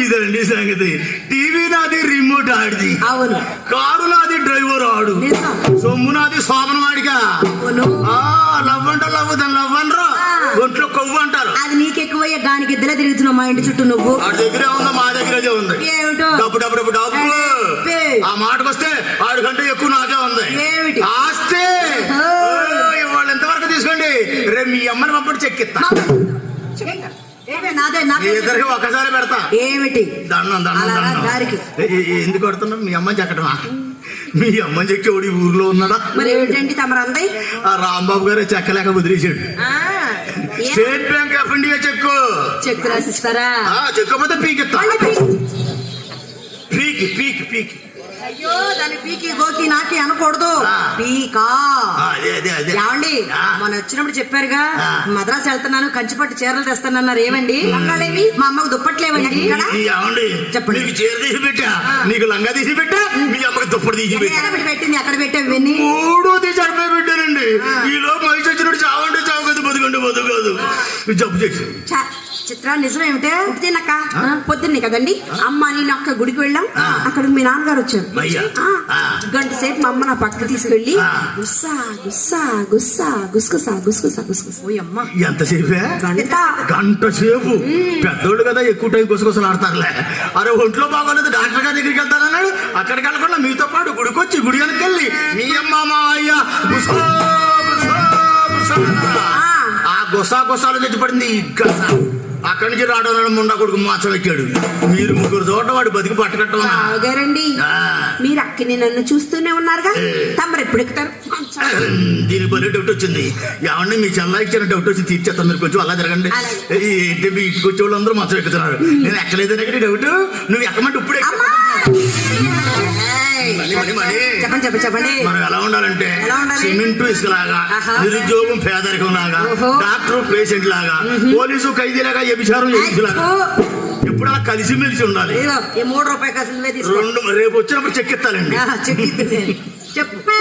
ఇదండి సంగతి. టీవీ నాది రిమోట్ ఆడిది అవును. కారు నాది డ్రైవర్ ఆడు. సొమ్ము నాది శోభన వాడిగా లవ్ అంటే లవ్ దాని లవ్ అనరు ఒంట్లో కొవ్వు అంటారు. అది నీకెక్కువయ్యే గానికి ఇద్దరే తిరుగుతున్నావు మా ఇంటి చుట్టూ నువ్వు. ఆడి దగ్గరే ఉందా మా దగ్గర ఉంది. ఏమిటో? డబ్బు డబ్బు డబ్బు. ఆ మాటకు వస్తే ఆడి కంటే ఎక్కువ నాకే ఉంది. ఏమిటి? ఆస్తే. ఓ. వాళ్ళు ఎంతవరకు తీసుకోండి. రేపు మీ అమ్మని పంపడి చెక్కిస్తా ఒకసారి పెడతా. ఏమిటి? ఎందుకు కొడుతున్నావు? మీ అమ్మని చెక్కడమా మీ అమ్మని చెక్కేవాడు ఈ ఊర్లో ఉన్నాడా? మరి ఏమిటండి తమరంది ఆ రాంబాబు గారే చెక్కలేక వదిలేసాడు State Bank of India cheque. Cheque రాసిస్తారా? ఆ, చెక్కకపోతే పీకిస్తా మళ్ళీ పీ- పీకి పీకి పీకి అయ్యో దాని పీకి గోకి నాకి అనకూడదు. పీకా. ఏమండి వచ్చినప్పుడు చెప్పారుగా. మద్రాసు వెళ్తున్నాను కంచిపట్టు చీరలు తెస్తానన్నారు ఏమండి? లంగాలేవి మా అమ్మకు దుప్పట్లేవండి చెప్పండి. నీకు చీర తీసి పెట్టా? నీకు లంగా తీసి పెట్టా? మీ అమ్మకి దుప్పటి తీసి పెట్టా? ఎక్కడ పెట్టి పెట్టింది అక్కడ పెట్టావు ఇవన్నీ? మూడు తీసి అడిపే పెట్టానండి. ఈ లోపు మనిషి వచ్చినట్టు చావంటే చావు కాదు బతుకంటే బతుకు కాదు. జబ్బు చేసి చిత్ర నిజం ఏమిటే తినక్క పొద్దున్నే కదండి. అమ్మ నేను అక్క గుడికి వెళ్ళాం. అక్కడ మీ నాన్నగారు వచ్చారు. గంట సేపు మా అమ్మ నా పక్క తీసుకెళ్ళి. గుస్సా గుస్సా గుస్సా గుస్కుసా గుస్కుసా గుస్కుసా ఓ అమ్మ ఎంతసేపే? గంట. గంట సేపు పెద్దోళ్ళు కదా ఎక్కువ టైం గుసగుసలు ఆడతారులే అరే ఒంట్లో బాగోలేదు డాక్టర్ గారి దగ్గరికి వెళ్తానన్నాడు. అక్కడికి వెళ్ళకుండా మీతో పాటు గుడికొచ్చి గుడి వెనకెళ్ళి మీ అమ్మ మా అయ్య గుసా, గుసా, గుసా అన్నారా? ఆ. గుసా గుసాలు తెచ్చి పడింది ఈ గస అక్కడి నుంచి రావడం ముండా కొడుకు మాచం ఎక్కాడు. మీరు ముగ్గురు చోట వాడు బతికి పట్టకట్టమా బాగారండి మీరు అక్కని నన్ను చూస్తూనే ఉన్నారుగా? తమరు ఎప్పుడు ఎక్కుతారు? దీని పని డౌట్ వచ్చింది. ఏమన్నా మీ చెల్ల ఇచ్చిన డౌట్ వచ్చి తీర్చేస్తాం మీరు కొంచెం అలా జరగండి. ఏంటి మీ ఇంటికి వచ్చే వాళ్ళందరూ మంచం ఎక్కుతున్నారు. నేను ఎక్కలేదని డౌట్. నువ్వు ఎక్కమంటే ఇప్పుడే చెప్పండి చెప్పండి చెప్పండి మనం ఎలా ఉండాలంటే ఉండాలి? సిమెంట్ ఇసుక లాగా. నిరుద్యోగం పేదరికం లాగా. డాక్టర్ పేషెంట్ లాగా పోలీసు ఖైదీలాగా వ్యభిచారం లాగా అయ్యో. ఎప్పుడు అలా కలిసిమెలిసి ఉండాలి ఇదిగో, ఈ మూడు రూపాయలు రెండు రేపు వచ్చినప్పుడు చెక్కిస్తానండి. చెప్పు